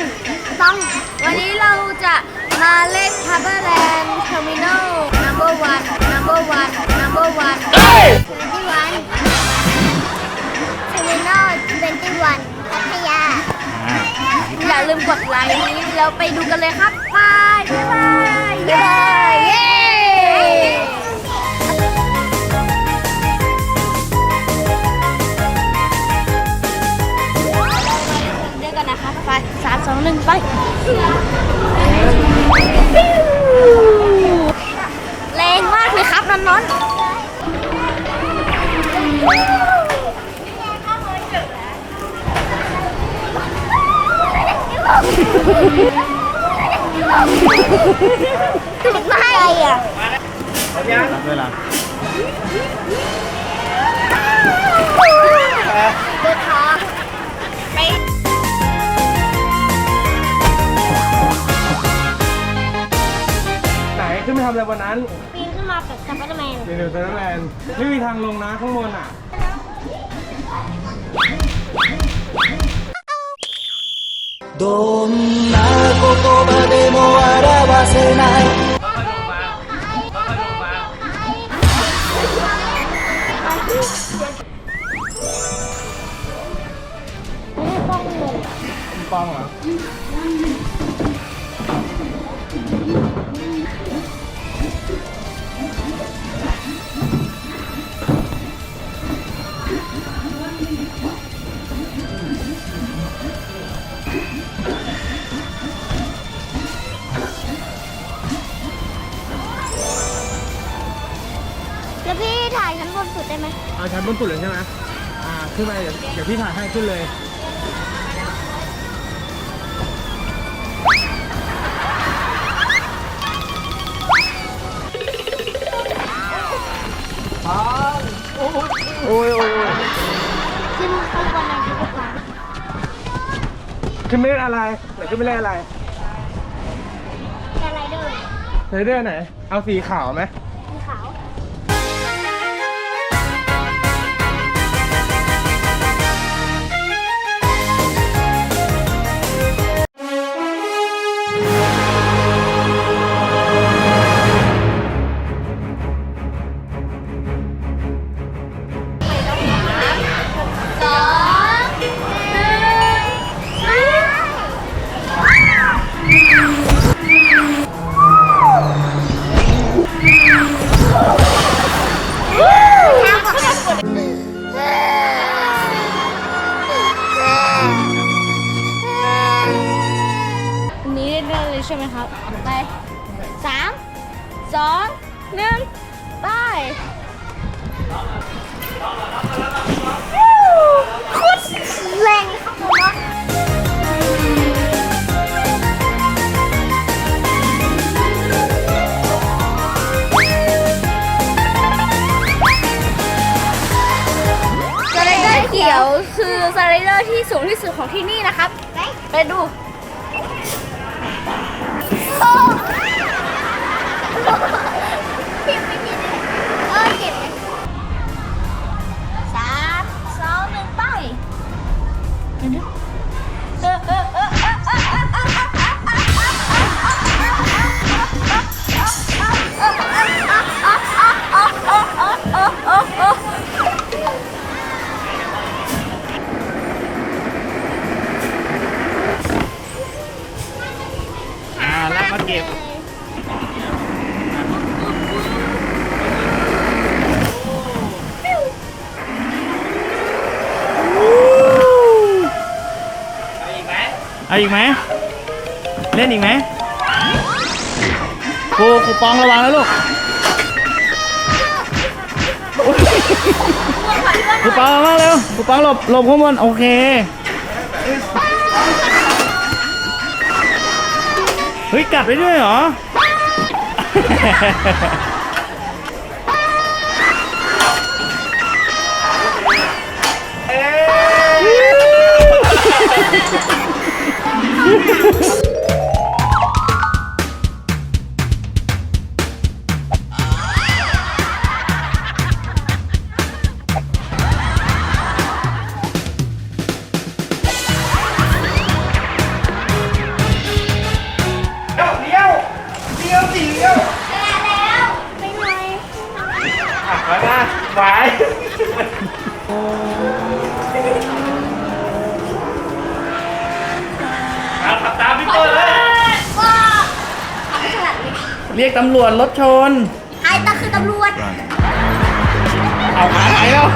กันต้องวันนี้เราจะมาเล่น h a r b o r l a n d Terminal Number One Number One Number One 21 Terminal 21พัทยา อย่าลืมกดไลค์แล้วไปดูกันเลยครับบายบ๊ายบายเย้เย้ สามสองหนึ่งไปแรงมากเลยครับนอนนอนจุดไม่อะรับด้วยล่ะ ทำอะไรวันนั้น ปีนขึ้นมาแบบสไปเดอร์แมน เดี๋ยวเซนแลนด์ไม่มีทางลงนะข้างบนอ่ะ どんな言葉でも表せない ปองเหรอ แล้วพี่ถ่ายชั้นบนสุดได้ไหมเอาชั้นบนสุดเลยใช่ไหมอ่าขึ้นไปเดี๋ยวเดี๋ยวพี่ถ่ายให้ขึ้นเลย โอ้ยโอ้ยโอ้ยขึ้นข้างบนอะไรดีกว่าขึ้นไม่ได้อะไรไหนขึ้นไม่ได้อะไรแค่ไรเดอร์ไหนเด้อไหน เอาสีขาวไหม สไลเดอร์ที่สูงที่สุดของที่นี่นะครับ ไปดูพี่ เอาอีกไหม เล่นอีกไหมครูครูปองระวังนะลูกครูปองระวังเร็วครูปองหลบหลบข้างบนโอเคเฮ้ยกัดไปด้วยเหรอ แล้วไปหน่อยอะไว้มาไว้เอาขับตามพี่เปิ้ลเลยก็ทำฉลาดเลยเรียกตำรวจรถชน ไอ้ตาคือตำรวจ เอาขาไหนแล้ว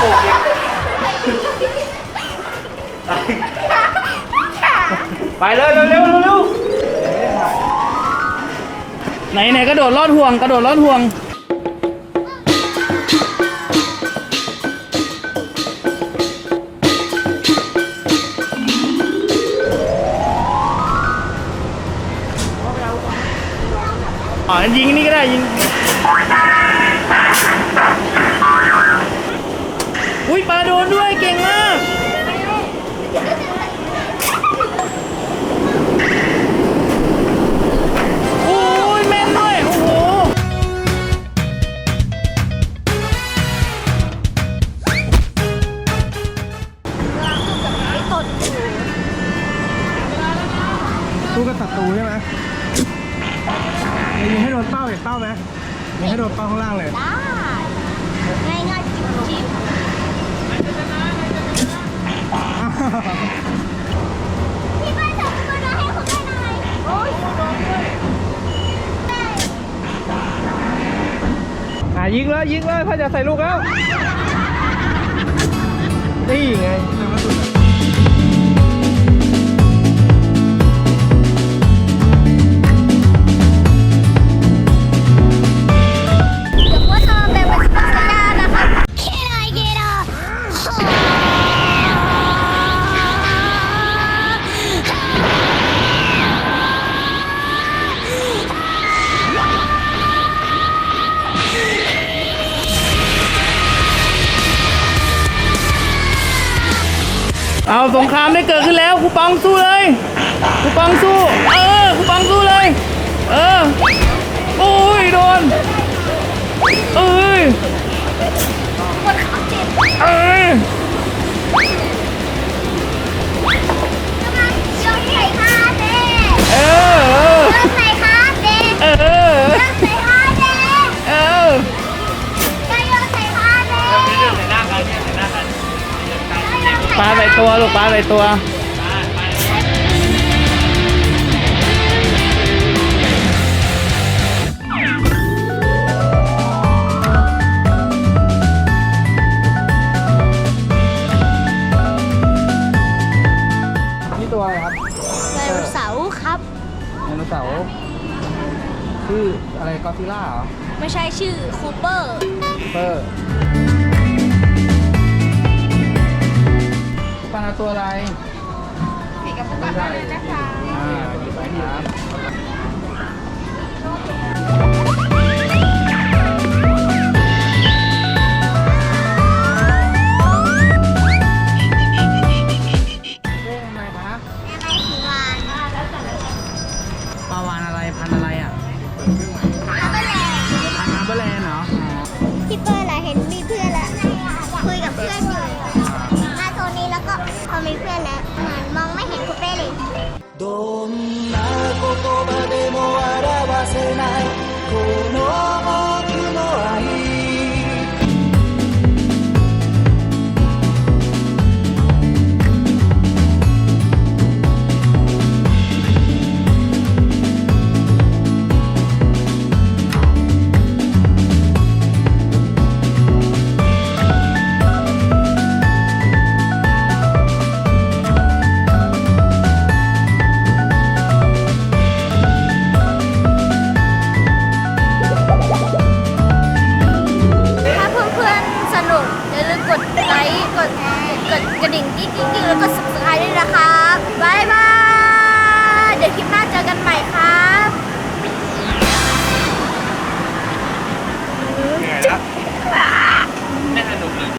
โอ้ยหัวโขกเลยไปเลยเร็วเร็วเร็วไหนไหนกระโดดลอดห่วงกระโดดลอดห่วง อ๋อยิงนี่ก็ได้ยิง อุ้ยปลาโดนด้วยเก่งมาก โอ้ยแม่นด้วย โอ้โห สู้กับศัตรูใช่ไหมยิงให้โดนเป้าเห็นเป้าไหมยิงให้โดนเป้าข้างล่างเลย ได้ ยิงเลยยิงเลยพ่อจะใส่ลูกแล้ว นี่ไง เอาสงครามได้เกิดขึ้นแล้วคูปองสู้เลยคูปองสู้ เออคูปองสู้เลย เออโอ้ยโดนเอ้ย ปวดขาเจ็บ ตัวลูกปลาใส่ตัวนี่ตัวอะไรครับไดโนเสาร์ครับ ไดโนเสาร์ชื่ออะไรกอซิล่าเหรอ ไม่ใช่ชื่อคูเปอร์ เปอร์ ปลาตัวอะไรปีกับปลาเลยนะคะอ่าหยิบไปครับ มีเพื่อนแล้วเหมือนมองไม่เห็นคุณเป้เลย どんな言葉でも表せないこの僕の กินกินกกิ๊กๆแล้วก็ subscribe ด้วยนะครับบ๊ายบาย